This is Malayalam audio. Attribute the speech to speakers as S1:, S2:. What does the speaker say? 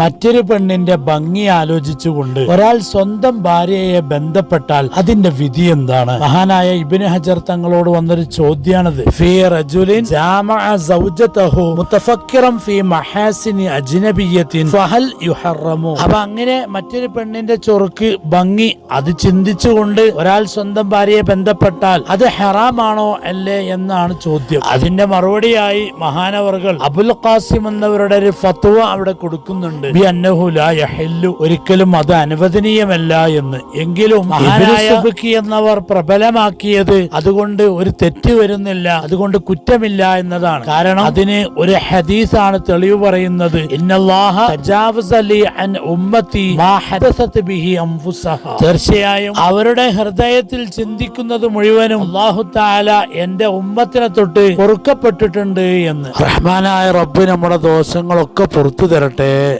S1: മറ്റൊരു പെണ്ണിന്റെ ഭംഗി ആലോചിച്ചുകൊണ്ട് ഒരാൾ സ്വന്തം ഭാര്യയെ ബന്ധപ്പെട്ടാൽ അതിന്റെ വിധി എന്താണ്? മഹാനായ ഇബിന് ഹജർ തങ്ങളോട് വന്നൊരു ചോദ്യമാണിത് അങ്ങനെ മറ്റൊരു പെണ്ണിന്റെ ചൊറുക്ക് ഭംഗി അത് ചിന്തിച്ചുകൊണ്ട് ഒരാൾ സ്വന്തം ഭാര്യയെ ബന്ധപ്പെട്ടാൽ അത് ഹെറാമാണോ അല്ലേ എന്നാണ് ചോദ്യം. അതിന്റെ മറുപടിയായി മഹാനവർകൾ അബുൽ ഖാസിം എന്നവരുടെ ഒരു ഫത്വ അവിടെ കൊടുക്കുന്നുണ്ട്. യഹില്ലു. ഒരിക്കലും അത് അനുവദനീയമല്ല എന്ന്. എങ്കിലും എന്നവർ പ്രബലമാക്കിയത് അതുകൊണ്ട് ഒരു തെറ്റ് വരുന്നില്ല അതുകൊണ്ട് കുറ്റമില്ല എന്നതാണ്. കാരണം അതിന് ഒരു ഹദീസാണ് തെളിവ് പറയുന്നത്. തീർച്ചയായും അവരുടെ ഹൃദയത്തിൽ ചിന്തിക്കുന്നത് മുഴുവനും അള്ളാഹു താല എന്റെ ഉമ്മത്തിനെ തൊട്ട് പൊറുക്കപ്പെട്ടിട്ടുണ്ട് എന്ന്. റഹ്മാനായ റബ്ബ് നമ്മുടെ ദോഷങ്ങളൊക്കെ പുറത്തു തരട്ടെ.